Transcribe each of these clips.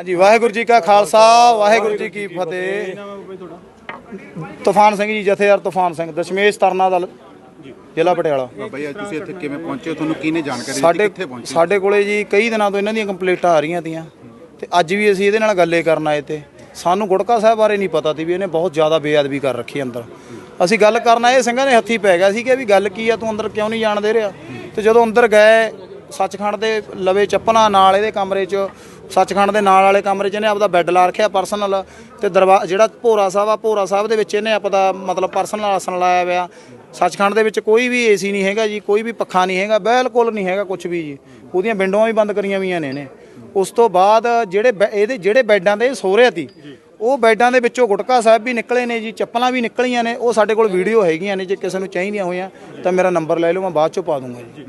ਹਾਂਜੀ ਵਾਹਿਗੁਰੂ ਜੀ ਕਾ ਖਾਲਸਾ ਵਾਹਿਗੁਰੂ ਜੀ ਕੀ ਫਤਿਹ। ਤੂਫਾਨ ਸਿੰਘ ਜੀ ਜਥੇਦਾਰ ਤੂਫਾਨ ਸਿੰਘ ਦਸ਼ਮੇਸ਼ ਤਰਨਾ ਦਲ ਜ਼ਿਲ੍ਹਾ ਪਟਿਆਲਾ। ਬਾਬਾ ਜੀ ਅੱਜ ਤੁਸੀਂ ਇੱਥੇ ਕਿਵੇਂ ਪਹੁੰਚੇ ਹੋ? ਤੁਹਾਨੂੰ ਕਿਹਨੇ ਜਾਣਕਾਰੀ ਦਿੱਤੀ? ਸਾਡੇ ਕਿੱਥੇ ਪਹੁੰਚੇ? ਸਾਡੇ ਕੋਲੇ ਜੀ ਕਈ ਦਿਨਾਂ ਤੋਂ ਇਹਨਾਂ ਦੀਆਂ ਕੰਪਲੇਂਟਾਂ ਆ ਰਹੀਆਂ ਤੀਆਂ। ਤੇ ਅੱਜ ਵੀ ਅਸੀਂ ਇਹਦੇ ਨਾਲ ਗੱਲੇ ਕਰਨ ਆਏ ਤੇ ਸਾਨੂੰ ਗੁੜਕਾ ਸਾਹਿਬ ਬਾਰੇ ਨਹੀਂ ਪਤਾ ਸੀ ਵੀ ਇਹਨੇ ਬਹੁਤ ਜ਼ਿਆਦਾ ਬੇਅਦਬੀ ਕਰ ਰੱਖੀ ਅੰਦਰ। ਅਸੀਂ ਗੱਲ ਕਰਨ ਆਏ ਸਿੰਘਾਂ ਦੇ ਹੱਥੀ ਪੈ ਗਿਆ ਸੀ ਕਿ ਵੀ ਗੱਲ ਕੀ ਆ ਤੂੰ ਅੰਦਰ ਕਿਉਂ ਨਹੀਂ ਜਾਣ ਦੇ ਰਿਹਾ? ਤੇ ਜਦੋਂ ਅੰਦਰ ਗਏ ਸੱਚਖੰਡ ਦੇ ਲਵੇ ਚੱਪਲਾਂ ਨਾਲ ਇਹਦੇ ਕਮਰੇ 'ਚ ਸੱਚਖੰਡ ਦੇ ਨਾਲ ਵਾਲੇ ਕਮਰੇ 'ਚ ਇਹਨੇ ਆਪਦਾ ਬੈੱਡ ਲਾ ਰੱਖਿਆ ਪਰਸਨਲ ਤੇ ਦਰਵਾ, ਜਿਹੜਾ ਭੋਰਾ ਸਾਹਿਬ ਆ, ਭੋਰਾ ਸਾਹਿਬ ਦੇ ਵਿੱਚ ਇਹਨੇ ਆਪਦਾ ਮਤਲਬ ਪਰਸਨਲ ਆਸਣ ਲਾਇਆ ਹੋਇਆ। ਸੱਚਖੰਡ ਦੇ ਵਿੱਚ ਕੋਈ ਵੀ ਏਸੀ ਨਹੀਂ ਹੈਗਾ ਜੀ, ਕੋਈ ਵੀ ਪੱਖਾ ਨਹੀਂ ਹੈਗਾ, ਬਿਲਕੁਲ ਨਹੀਂ ਹੈਗਾ ਕੁਝ ਵੀ ਜੀ। ਉਹਦੀਆਂ ਵਿੰਡੋਆਂ ਵੀ ਬੰਦ ਕਰੀਆਂ ਹੋਈਆਂ ਨੇ ਇਹਨੇ। ਉਸ ਤੋਂ ਬਾਅਦ ਜਿਹੜੇ ਬੈ- ਇਹਦੇ ਜਿਹੜੇ ਬੈੱਡਾਂ ਦੇ ਸੋ ਰਿਹਾ ਸੀ ਉਹ ਬੈੱਡਾਂ ਦੇ ਵਿੱਚੋਂ ਗੁਟਕਾ ਸਾਹਿਬ ਵੀ ਨਿਕਲੇ ਨੇ ਜੀ, ਚੱਪਲਾਂ ਵੀ ਨਿਕਲੀਆਂ ਨੇ, ਉਹ ਸਾਡੇ ਕੋਲ ਵੀਡੀਓ ਹੈਗੀਆਂ ਨੇ, ਜੇ ਕਿਸੇ ਨੂੰ ਚਾਹੀਦੀਆਂ ਹੋਈਆਂ ਤਾਂ ਮੇਰਾ ਨੰਬਰ ਲੈ ਲਓ, ਮੈਂ ਬਾਅਦ ਚੋਂ ਪਾ ਦੂੰਗਾ ਜੀ।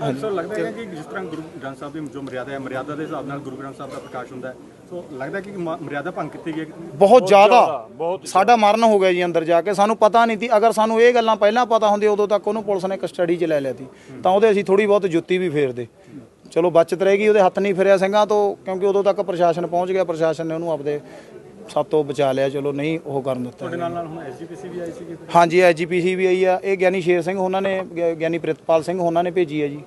ਸਰ ਲੱਗਦਾ ਹੈ ਕਿ ਜਿਸ ਤਰ੍ਹਾਂ ਗੁਰੂ ਗ੍ਰੰਥ ਸਾਹਿਬ ਦੀ ਜੋ ਮਰਿਆਦਾ ਹੈ ਮਰਿਆਦਾ ਦੇ ਹਿਸਾਬ ਨਾਲ ਗੁਰੂ ਗ੍ਰੰਥ ਸਾਹਿਬ ਦਾ ਪ੍ਰਕਾਸ਼ ਹੁੰਦਾ ਹੈ। ਸੋ ਲੱਗਦਾ ਹੈ ਕਿ ਮ- ਮਰਿਆਦਾ ਭੰਗ ਕੀਤੀ ਗਈ ਹੈ। ਬਹੁਤ ਜ਼ਿਆਦਾ ਸਾਡਾ ਮਰਨ ਹੋ ਗਿਆ ਜੀ ਅੰਦਰ ਜਾ ਕੇ। ਸਾਨੂੰ ਪਤਾ ਨਹੀਂ ਸੀ। ਅਗਰ ਸਾਨੂੰ ਇਹ ਗੱਲਾਂ ਪਹਿਲਾਂ ਪਤਾ ਹੁੰਦੀਆਂ ਉਦੋਂ ਤੱਕ ਉਹਨੂੰ ਪੁਲਿਸ ਨੇ ਕਸਟਡੀ 'ਚ ਲੈ ਲਿਆ ਸੀ। ਤਾਂ ਉਹਦੇ ਅਸੀਂ ਥੋੜੀ ਬਹੁਤ ਜੁੱਤੀ ਵੀ ਫੇਰਦੇ। ਚਲੋ ਬਚਤ ਰਹੇਗੀ ਉਹਦੇ ਹੱਥ ਨਹੀਂ ਫਿਰਿਆ। ਸਿੰਘਾਂ ਤੋਂ ਕਿਉਂਕਿ ਉਦੋਂ ਤੱਕ ਪ੍ਰਸ਼ਾਸਨ ਪਹੁੰਚ ਗਿਆ। ਪ੍ਰਸ਼ਾਸਨ ਨੇ ਉਹਨੂੰ ਆਪਦੇ ਸਾਤੋਂ ਬਚਾ ਲਿਆ ਚਲੋ ਨਹੀਂ ਉਹ ਕਰਨ ਦਿੱਤਾ ਤੁਹਾਡੇ ਨਾਲ ਨਾਲ ਹੁਣ ਐਸਜੀਪੀਸੀ ਵੀ ਆਈ ਸੀ ਹਾਂਜੀ ਐਜੀਪੀਸੀ ਵੀ ਆਈ ਆ ਇਹ ਗਿਆਨੀ ਸ਼ੇਰ ਸਿੰਘ ਉਹਨਾਂ ਨੇ ਗਿਆਨੀ ਪ੍ਰਿਤਪਾਲ ਸਿੰਘ ਉਹਨਾਂ ਨੇ ਭੇਜੀ ਹੈ ਜੀ।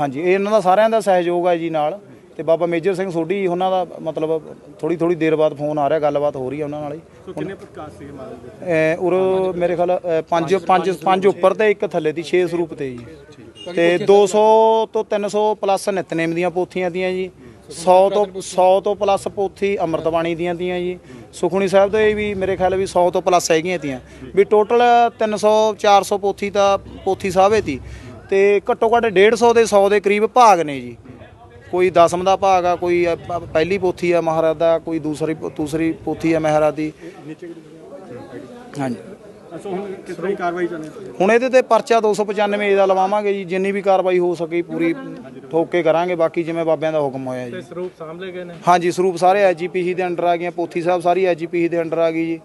ਹਾਂਜੀ ਇਹ ਇਹਨਾਂ ਦਾ ਸਾਰਿਆਂ ਦਾ ਸਹਿਯੋਗ ਹੈ ਜੀ ਨਾਲ। ਤੇ ਬਾਬਾ ਮੇਜਰ ਸਿੰਘ ਸੋਢੀ ਉਹਨਾਂ ਦਾ ਮਤਲਬ ਥੋੜੀ ਥੋੜੀ ਦੇਰ ਬਾਅਦ ਫੋਨ ਆ ਰਿਹਾ ਗੱਲਬਾਤ ਹੋ ਰਹੀ ਹੈ ਉਹਨਾਂ ਨਾਲ ਹੀ। ਕਿੰਨੇ ਪ੍ਰਕਾਸ਼ ਸੀਗੇ ਮਹਾਰਾਜ ਉਰ ਮੇਰੇ ਖਿਆਲ ਪੰਜ ਪੰਜ ਪੰਜ ਉੱਪਰ ਤੇ ਇੱਕ ਥੱਲੇ ਦੀ 6 ਸਰੂਪ ਤੇ ਜੀ। ਤੇ 200 ਤੋਂ 300 ਪਲੱਸ ਨਿਤਨੇਮ ਦੀਆਂ ਪੋਥੀਆਂ ਦੀਆਂ ਜੀ। 100 ਤੋਂ 100 ਤੋਂ ਪਲੱਸ ਪੋਥੀ ਅੰਮ੍ਰਿਤਬਾਣੀ ਦੀਆਂ ਦੀਆਂ ਜੀ। ਸੁਖਣੀ ਸਾਹਿਬ ਦੇ ਵੀ ਮੇਰੇ ਖਿਆਲ ਵੀ 100 ਤੋਂ ਪਲੱਸ ਹੈਗੀਆਂ ਤੀਆਂ। ਵੀ ਟੋਟਲ 300 400 ਪੋਥੀ ਤਾਂ ਪੋਥੀ ਸਾਹਿਬੇ ਤੀ। ਤੇ ਘੱਟੋ ਘੱਟ 150 ਦੇ 100 ਦੇ ਕਰੀਬ ਭਾਗ ਨੇ ਜੀ। ਕੋਈ ਦਸਮ ਦਾ ਭਾਗ ਆ, ਕੋਈ ਪਹਿਲੀ ਪੋਥੀ ਆ ਮਹਾਰਾਜ ਦਾ, ਕੋਈ ਦੂਸਰੀ ਦੂਸਰੀ ਪੋਥੀ ਆ ਮਹਾਰਾਜ ਦੀ। ਹਾਂਜੀ। ਹੁਣ ਕਿਸ ਤਰ੍ਹਾਂ ਦੀ ਕਾਰਵਾਈ ਚੱਲ ਰਹੀ ਹੈ? ਹੁਣ ਇਹਦੇ ਤੇ ਪਰਚਾ 295 ਏ ਦਾ ਲਵਾਵਾਂਗੇ ਜੀ ਜਿੰਨੀ ਵੀ ਕਾਰਵਾਈ ਹੋ ਸਕੀ ਪੂਰੀ ਠੋਕ ਕੇ ਕਰਾਂਗੇ ਬਾਕੀ ਜਿਵੇਂ ਬਾਬਿਆਂ ਦਾ ਹੁਕਮ ਹੋਇਆ ਜੀ। ਸਰੂਪ ਸਾਹਮਣੇ ਗਏ ਨੇ? ਹਾਂਜੀ ਸਰੂਪ ਸਾਰੇ ਐਜੀਪੀਸੀ ਦੇ ਅੰਡਰ ਆ ਗਈਆਂ ਪੋਥੀ ਸਾਹਿਬ ਸਾਰੀ ਐਜੀਪੀਸੀ ਦੇ ਅੰਡਰ ਆ ਗਈ ਜੀ।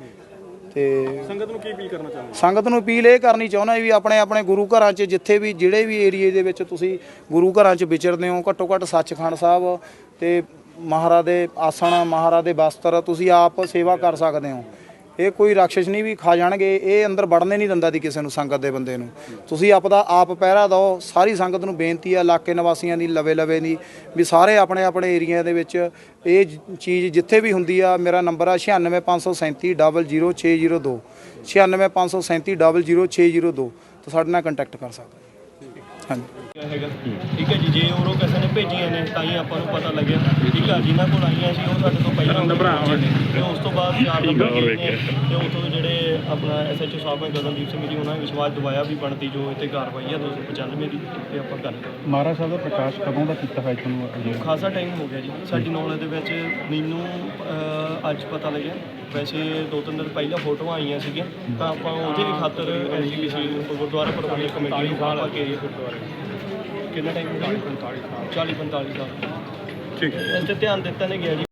ਤੇ ਸੰਗਤ ਨੂੰ ਕੀ ਅਪੀਲ ਕਰਨਾ ਚਾਹੁੰਦੇ ਸੰਗਤ ਨੂੰ ਅਪੀਲ ਇਹ ਕਰਨੀ ਚਾਹੁੰਦਾ ਵੀ ਆਪਣੇ ਆਪਣੇ ਗੁਰੂ ਘਰਾਂ 'ਚ ਜਿੱਥੇ ਵੀ ਜਿਹੜੇ ਵੀ ਏਰੀਏ ਦੇ ਵਿੱਚ ਤੁਸੀਂ ਗੁਰੂ ਘਰਾਂ 'ਚ ਵਿਚਰਦੇ ਹੋ ਘੱਟੋ ਘੱਟ ਸੱਚਖੰਡ ਸਾਹਿਬ ਤੇ ਮਹਾਰਾਜ ਦੇ ਆਸਣ ਮਹਾਰਾਜ ਦੇ ਵਸਤਰ ਤੁਸੀਂ ਆਪ ਸੇਵਾ ਕਰ ਸਕਦੇ ਹੋ। ਇਹ ਕੋਈ ਰਾਖਸ਼ ਨਹੀਂ ਵੀ ਖਾ ਜਾਣਗੇ ਇਹ ਅੰਦਰ ਵੜਨੇ ਨਹੀਂ ਦਿੰਦਾ ਦੀ ਕਿਸੇ ਨੂੰ ਸੰਗਤ ਦੇ ਬੰਦੇ ਨੂੰ। ਤੁਸੀਂ ਆਪਦਾ ਆਪ ਪਹਿਰਾ ਦਿਓ ਸਾਰੀ ਸੰਗਤ ਨੂੰ ਬੇਨਤੀ ਆ ਇਲਾਕੇ ਨਿਵਾਸੀਆਂ ਦੀ ਲਵੇ ਲਵੇ ਦੀ ਵੀ ਸਾਰੇ ਆਪਣੇ ਆਪਣੇ ਏਰੀਆ ਦੇ ਵਿੱਚ ਇਹ ਚੀਜ਼ ਜਿੱਥੇ ਵੀ ਹੁੰਦੀ ਆ ਮੇਰਾ ਨੰਬਰ ਆ 9653700602 9653700602 ਤਾਂ ਸਾਡੇ ਨਾਲ ਕੰਟੈਕਟ ਕਰ ਸਕਦੇ ਹਾਂਜੀ। ਹੈਗਾ। ਠੀਕ ਹੈ ਜੀ ਜੇ ਉਹ ਕਿਸੇ ਨੇ ਭੇਜੀਆਂ ਨੇ ਤਾਂ ਹੀ ਆਪਾਂ ਨੂੰ ਪਤਾ ਲੱਗਿਆ। ਠੀਕ ਹੈ ਜਿਨ੍ਹਾਂ ਕੋਲ ਆਈਆਂ ਸੀ ਉਹ ਸਾਡੇ ਤੋਂ ਪਹਿਲਾਂ ਨੇ ਤੇ ਉਸ ਤੋਂ ਬਾਅਦ ਚਾਰ ਨੰਬਰ ਨੇ ਤੇ ਉਤੋਂ ਜਿਹੜੇ ਆਪਣਾ ਐਸਐਚਓ ਸਾਹਿਬ ਹੈ ਗਗਨਦੀਪ ਸਿੰਘ ਜੀ ਉਹਨਾਂ ਨੇ ਵਿਸ਼ਵਾਸ ਦਿਵਾਇਆ ਵੀ ਬਣਦੀ ਜੋ ਤੇ ਕਾਰਵਾਈ ਆ 295 ਦੀ ਤੇ ਆਪਾਂ ਕਰ ਮਹਾਰਾਜ ਸਾਹਿਬ ਦਾ ਪ੍ਰਕਾਸ਼ ਕਦੋਂ ਦਾ ਕੀਤਾ ਹੋਇਆ ਤੁਹਾਨੂੰ ਖਾਸਾ ਟਾਈਮ ਹੋ ਗਿਆ ਜੀ। ਸਾਡੀ ਨੌਲੇਜ ਦੇ ਵਿੱਚ ਮੈਨੂੰ ਅੱਜ ਪਤਾ ਲੱਗਿਆ। ਵੈਸੇ ਦੋ ਤਿੰਨ ਦਿਨ ਪਹਿਲਾਂ ਫੋਟੋਆਂ ਆਈਆਂ ਸੀਗੀਆਂ। ਤਾਂ ਆਪਾਂ ਉਹਦੇ ਵੀ ਖਾਤਰ ਐਸਜੀਪੀਸੀ ਗੁਰਦੁਆਰਾ ਪ੍ਰਬੰਧਕ ਕਮੇਟੀ ਨੂੰ ਕਾਲ ਕੇ ਕਿੰਨਾ ਟਾਈਮ 40 45 40 45 ਸਾਲ। ਠੀਕ ਹੈ। ਇਸ ਤੇ ਧਿਆਨ ਦਿੱਤਾ ਨਹੀਂ ਗਿਆ ਜੀ।